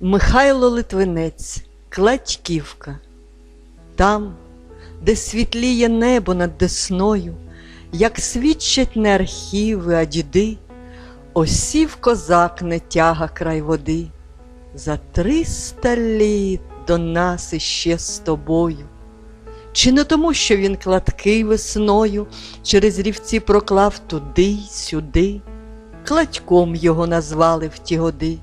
Михайло Литвинець, Кладьківка. Там, де світліє небо над десною, як свідчать не архіви, а діди, осів козак не тяга край води. За триста літ до нас іще з тобою. Чи не тому, що він кладкий весною через рівці проклав туди й сюди, кладьком його назвали в ті годи,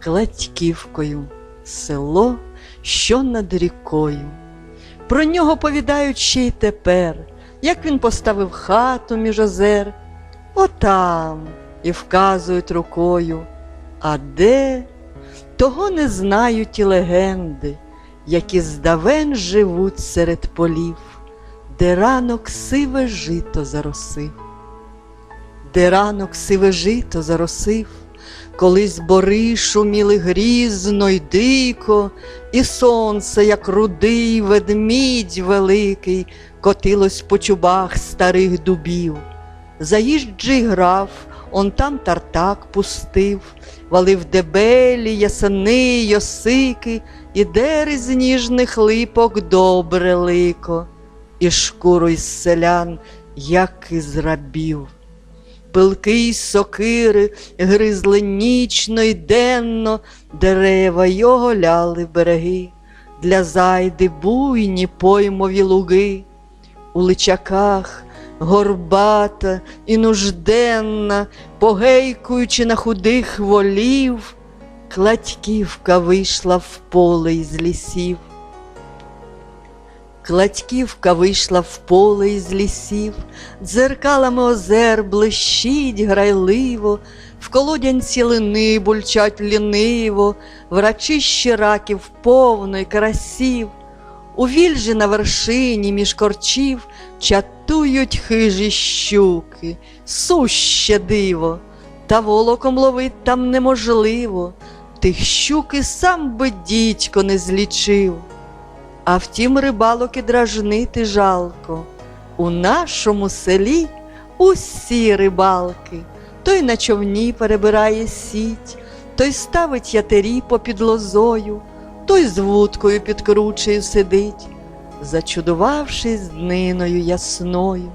Кладьківкою село, що над рікою. Про нього повідають ще й тепер, як він поставив хату між озер, отам і вказують рукою. А де? Того не знають і легенди, які здавен живуть серед полів, де ранок сиве жито заросив, де ранок сиве жито заросив, колись бори шуміли грізно й дико, і сонце, як рудий ведмідь великий, котилось по чубах старих дубів. Заїжджий грав, он там тартак пустив, валив дебелі, ясени, йосики, і дери з ніжних липок добре лико, і шкуру із селян, як із рабів. Пилки й сокири гризли нічно й денно, дерева й оголяли береги, для зайди буйні поймові луги, у личаках горбата і нужденна, погейкуючи на худих волів, Кладьківка вийшла в поле із лісів. Кладьківка вийшла в поле із лісів, дзеркалами озер блищить грайливо, в колодянці лини бульчать ліниво, врачище раків повно й карасів, у вільжі на вершині між корчів чатують хижі щуки, суще диво, та волоком ловить там неможливо, тих щук і сам би дідько не злічив. А втім, рибалок і дражнити жалко. У нашому селі усі рибалки, той на човні перебирає сіть, той ставить ятері попід лозою, той з вудкою під кручею сидить, зачудувавшись дниною ясною.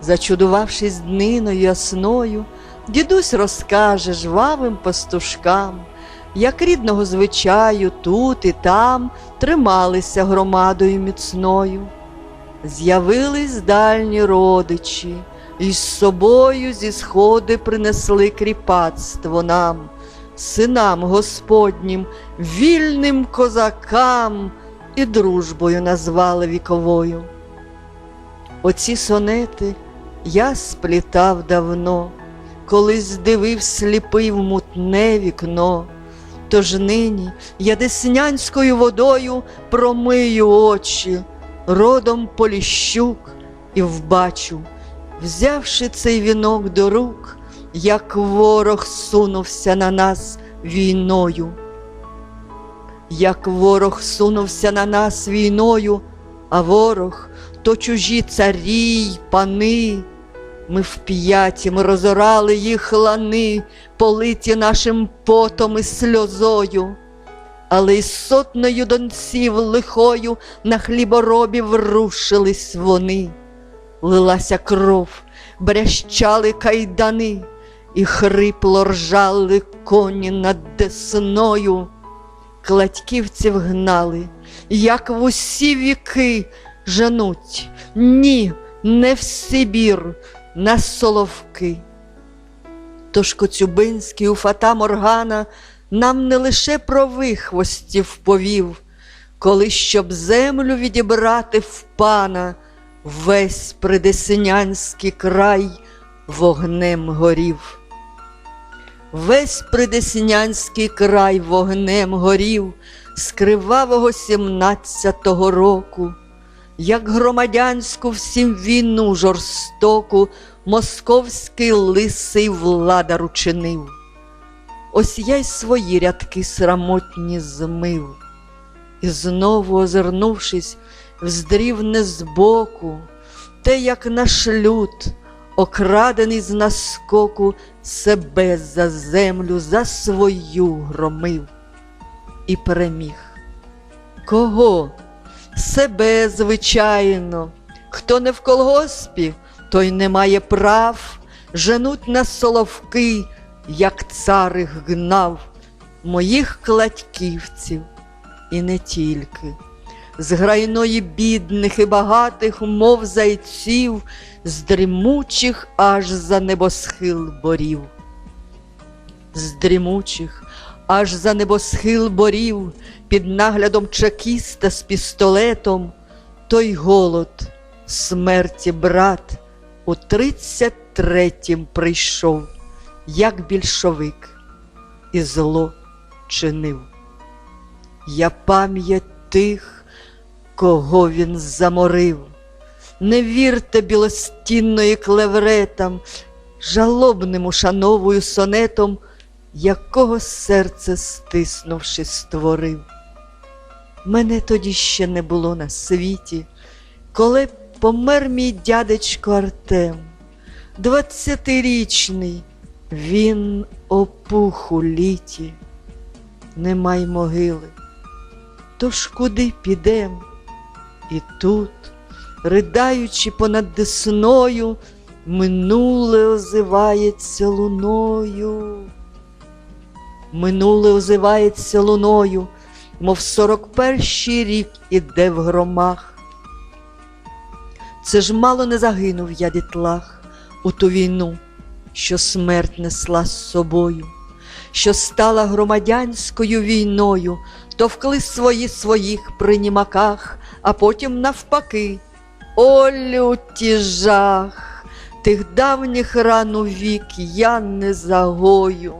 Зачудувавшись дниною ясною, дідусь розкаже жвавим пастушкам, як рідного звичаю тут і там трималися громадою міцною. З'явились дальні родичі, і з собою зі сходи принесли кріпацтво нам, синам Господнім, вільним козакам і дружбою назвали віковою. Оці сонети я сплітав давно, колись дивив сліпий в мутне вікно. Тож нині я деснянською водою промию очі, родом поліщук і вбачу, взявши цей вінок до рук, як ворог сунувся на нас війною. Як ворог сунувся на нас війною, а ворог то чужі царі й пани. Ми вп'яті, ми розорали їх лани, политі нашим потом і сльозою, але й сотнею донців лихою на хліборобів рушились вони, лилася кров, брящали кайдани, і хрипло ржали коні над десною. Кладьківців гнали, як в усі віки женуть, ні, не в Сибір, на соловки. Тож Коцюбинський у фата Моргана нам не лише про вихвостів повів, коли щоб землю відібрати в пана, весь придесинянський край вогнем горів. Весь придеснянський край вогнем горів з кривавого сімнадцятого року, як громадянську всім війну жорстоку московський лисий владар учинив. Ось я й свої рядки срамотні змив, і знову, озирнувшись, вздрів не збоку, те, як наш люд окрадений з наскоку, себе за землю, за свою громив і переміг. Кого? Себе, звичайно. Хто не в колгоспі, той не має прав, женуть на соловки, як цар їх гнав, моїх кладьківців, і не тільки. З грайної бідних і багатих, мов зайців, з дрімучих аж за небосхил борів. З дрімучих аж за небосхил борів, під наглядом чекіста з пістолетом, той голод смерті брат у тридцять третім прийшов, як більшовик, і зло чинив. Я пам'ять тих, кого він заморив. Не вірте білостінної клевретам, жалобним ушановую сонетом, якого серце стиснувши, створив. Мене тоді ще не було на світі, коли помер мій дядечко Артем, двадцятирічний, він опух у літі, немай могили. Тож куди підем? І тут, ридаючи понад десною, минуле озивається луною. Минуле озивається луною, мов сорок перший рік іде в громах. Це ж мало не загинув я дітлах у ту війну, що смерть несла з собою, що стала громадянською війною, товкли свої своїх при німаках, а потім навпаки. О, люті жах, тих давніх ран у вік я не загою.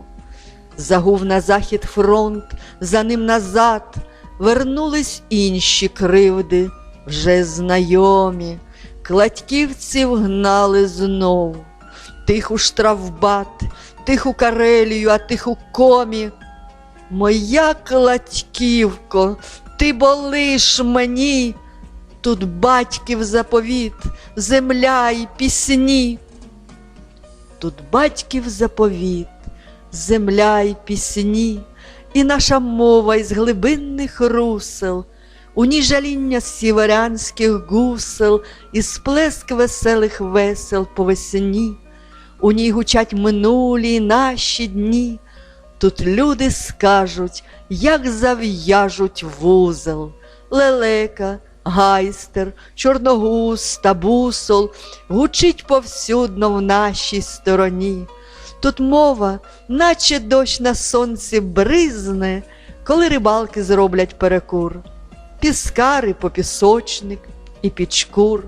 Загув на захід фронт, за ним назад, вернулись інші кривди, вже знайомі, кладьківців гнали знов, тих у штрафбат, тих у Карелію, а тих у комі. Моя кладьківко, ти болиш мені, тут батьків заповіт, земля й пісні. Тут батьків заповіт, земля й пісні, і наша мова із глибинних русел, у ній жаління сіверянських гусел, і сплеск веселих весел по весні, у ній гучать минулі наші дні. Тут люди скажуть, як зав'яжуть вузел, лелека, гайстер, чорногуз та бусол гучить повсюдно в нашій стороні. Тут мова, наче дощ на сонці бризне, коли рибалки зроблять перекур, піскари по пісочник і пічкур.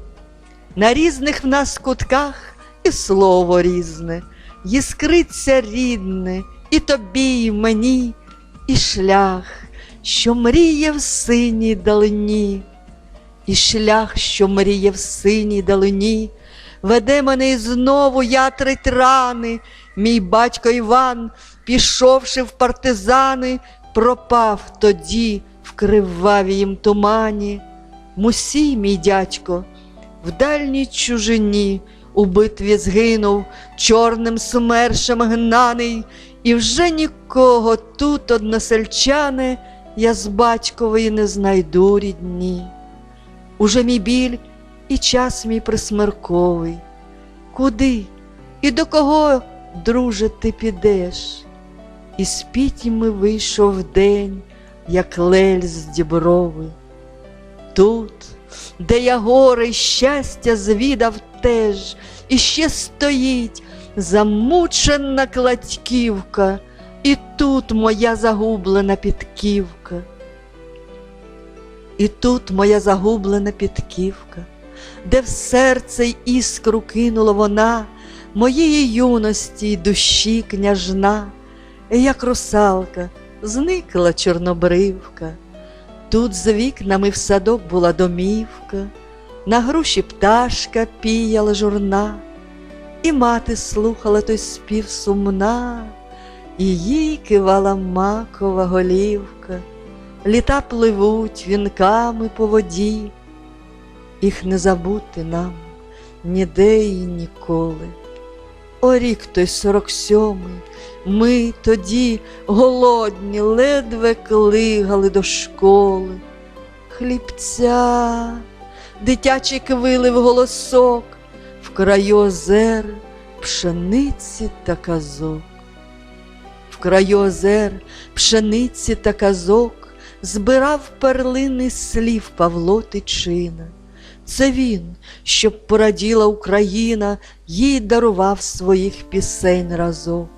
На різних в нас кутках і слово різне, іскриться рідне, і тобі, і мені, і шлях, що мріє в синій далині, і шлях, що мріє в синій далині, веде мене і знову ятрить рани. Мій батько Іван, пішовши в партизани, пропав тоді в кривавім тумані. Мусій, мій дядько, в дальній чужині у битві згинув, чорним смершем гнаний, і вже нікого тут, односельчане, я з батькової не знайду рідні. Уже мій біль і час мій присмерковий. Куди і до кого, друже, ти підеш? І з пітьми вийшов день, як лель з діброви. Тут, де я горе й щастя звідав теж, і ще стоїть замучена кладьківка, і тут моя загублена підківка. І тут моя загублена підківка, де в серце й іскру кинула вона моєї юності й душі княжна, як русалка зникла чорнобривка. Тут за вікнами в садок була домівка, на груші пташка піяла журна, і мати слухала той спів сумна, і їй кивала макова голівка, літа пливуть вінками по воді, їх не забути нам, ніде і ніколи. О рік той сорок сьомий, ми тоді голодні, ледве клигали до школи. Хлібця, дитячий квилив голосок, в краю озер пшениці та казок. В краю озер пшениці та казок збирав перлини слів Павло Тичина. Це він, щоб пораділа Україна, їй дарував своїх пісень разок.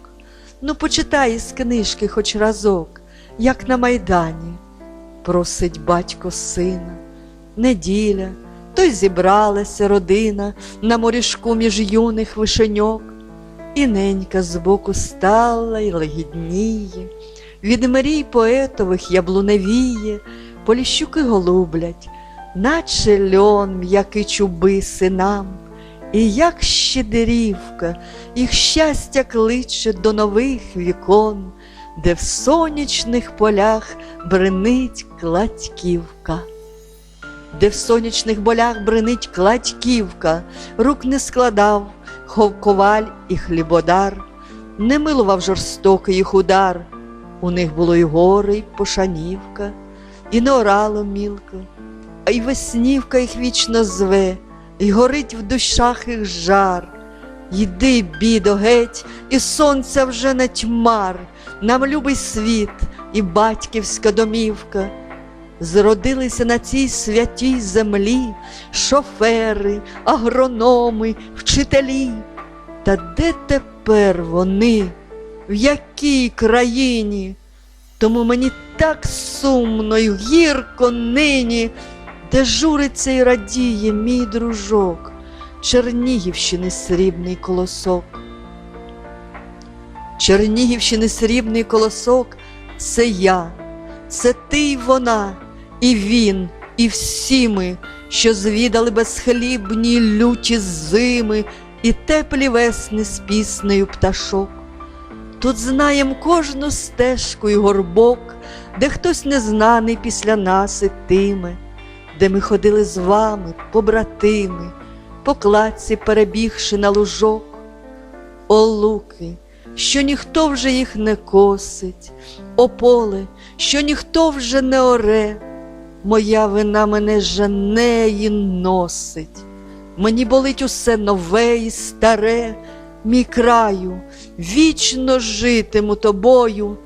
Ну, почитай із книжки хоч разок, як на майдані, просить батько сина. Неділя, то й зібралася родина на морішку між юних вишеньок, і ненька збоку стала й легідніє, від мрій поетових яблуневіє, поліщуки голублять, наче льон м'який чуби синам, і як щедрівка, їх щастя кличе до нових вікон, де в сонячних полях бренить кладьківка. Де в сонячних болях бренить кладьківка, рук не складав хов коваль і хлібодар, не милував жорстокий їх удар. У них було й горе, й пошанівка, і не орало мілко, а й веснівка їх вічно зве, і горить в душах їх жар. Йди, бідо, геть, і сонця вже не тьмар, нам любий світ і батьківська домівка. Зродилися на цій святій землі шофери, агрономи, вчителі. Та де тепер вони? В якій країні? Тому мені так сумно й гірко нині, де журиться й радіє мій дружок, Чернігівщини срібний колосок. Чернігівщини срібний колосок це я, це ти й вона, і він, і всі ми, що звідали безхлібні люті зими і теплі весни з піснею пташок. Тут знаєм кожну стежку й горбок, де хтось незнаний після нас ітиме, де ми ходили з вами, побратими, по кладці перебігши на лужок. О луки, що ніхто вже їх не косить, о поле, що ніхто вже не оре, моя вина мене жене й носить. Мені болить усе нове і старе, мій краю, вічно житиму тобою,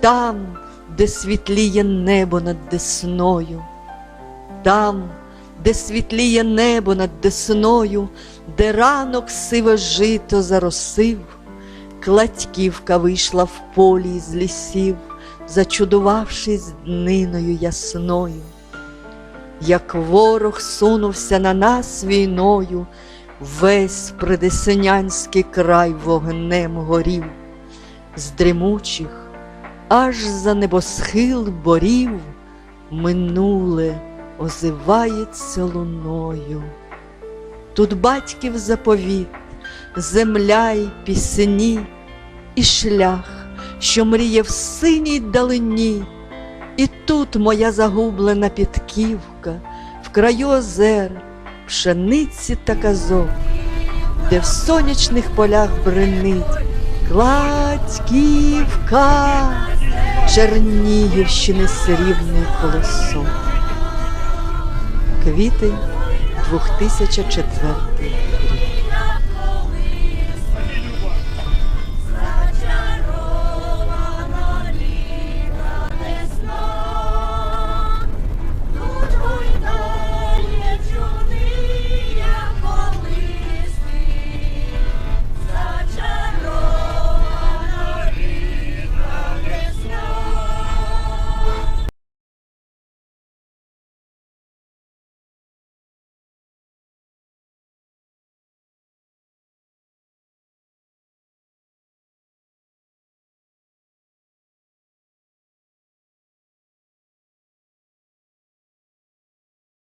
там, де світліє небо над десною, там, де світліє небо над десною, де ранок сиве жито заросив, кладьківка вийшла в полі з лісів, зачудувавшись дниною ясною. Як ворог сунувся на нас війною, весь придесенянський край вогнем горів, з дрімучих аж за небосхил борів, минуле озивається луною. Тут батьків заповіт, земля й пісні, і шлях, що мріє в синій далині. І тут моя загублена підківка, в краю озер, пшениці та казок, де в сонячних полях бренить Кладьківка, Чернігівщини срібний колосок. Квітень 2004 рік.